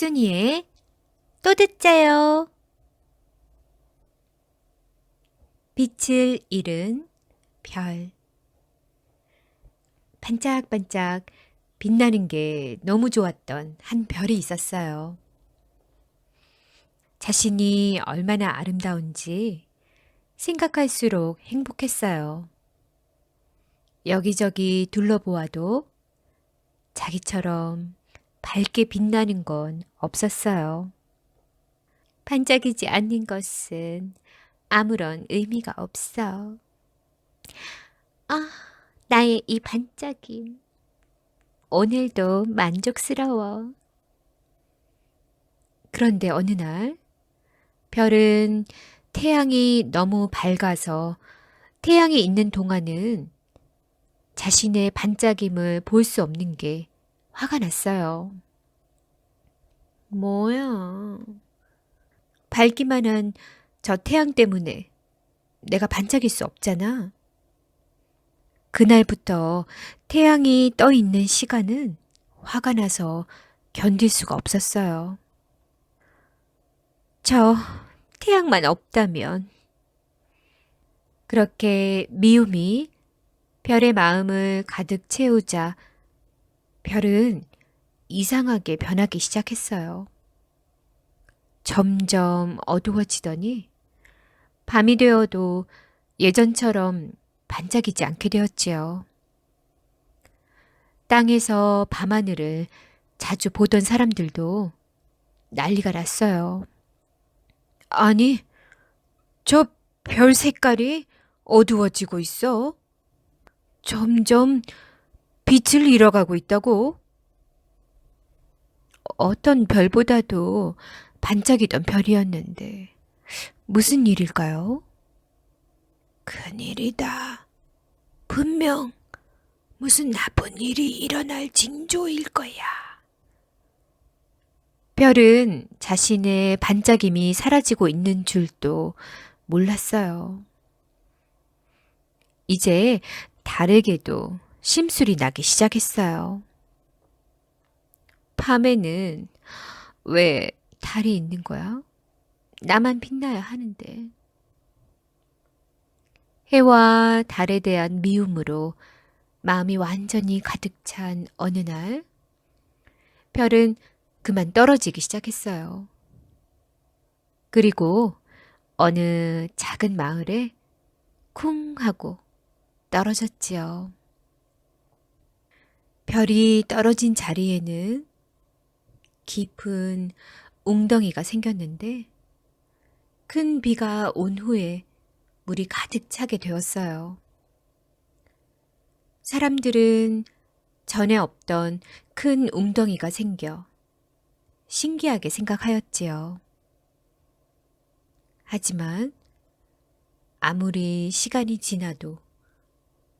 옥순이의 또 듣자요. 빛을 잃은 별. 반짝반짝 빛나는 게 너무 좋았던 한 별이 있었어요. 자신이 얼마나 아름다운지 생각할수록 행복했어요. 여기저기 둘러보아도 자기처럼 밝게 빛나는 건 없었어요. 반짝이지 않는 것은 아무런 의미가 없어. 아, 나의 이 반짝임. 오늘도 만족스러워. 그런데 어느 날, 별은 태양이 너무 밝아서 태양이 있는 동안은 자신의 반짝임을 볼 수 없는 게 화가 났어요. 뭐야. 밝기만 한 저 태양 때문에 내가 반짝일 수 없잖아. 그날부터 태양이 떠 있는 시간은 화가 나서 견딜 수가 없었어요. 저 태양만 없다면. 그렇게 미움이 별의 마음을 가득 채우자 별은 이상하게 변하기 시작했어요. 점점 어두워지더니 밤이 되어도 예전처럼 반짝이지 않게 되었지요. 땅에서 밤하늘을 자주 보던 사람들도 난리가 났어요. 아니, 저 별 색깔이 어두워지고 있어. 점점 빛을 잃어가고 있다고. 어떤 별보다도 반짝이던 별이었는데 무슨 일일까요? 큰일이다. 분명 무슨 나쁜 일이 일어날 징조일 거야. 별은 자신의 반짝임이 사라지고 있는 줄도 몰랐어요. 이제 달에게도 심술이 나기 시작했어요. 밤에는 왜 달이 있는 거야? 나만 빛나야 하는데. 해와 달에 대한 미움으로 마음이 완전히 가득 찬 어느 날, 별은 그만 떨어지기 시작했어요. 그리고 어느 작은 마을에 쿵 하고 떨어졌지요. 별이 떨어진 자리에는 깊은 웅덩이가 생겼는데 큰 비가 온 후에 물이 가득 차게 되었어요. 사람들은 전에 없던 큰 웅덩이가 생겨 신기하게 생각하였지요. 하지만 아무리 시간이 지나도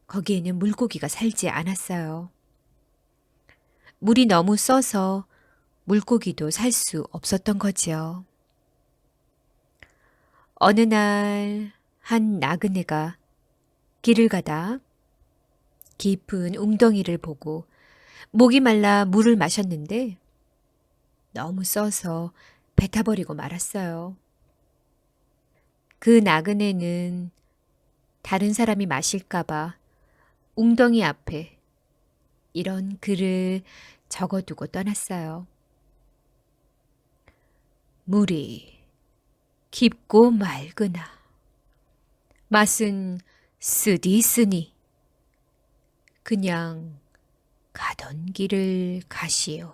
거기에는 물고기가 살지 않았어요. 물이 너무 써서 물고기도 살 수 없었던 거지요. 어느 날 한 나그네가 길을 가다 깊은 웅덩이를 보고 목이 말라 물을 마셨는데 너무 써서 뱉어버리고 말았어요. 그 나그네는 다른 사람이 마실까봐 웅덩이 앞에 이런 글을 적어두고 떠났어요. 물이 깊고 맑으나 맛은 쓰디 쓰니 그냥 가던 길을 가시오.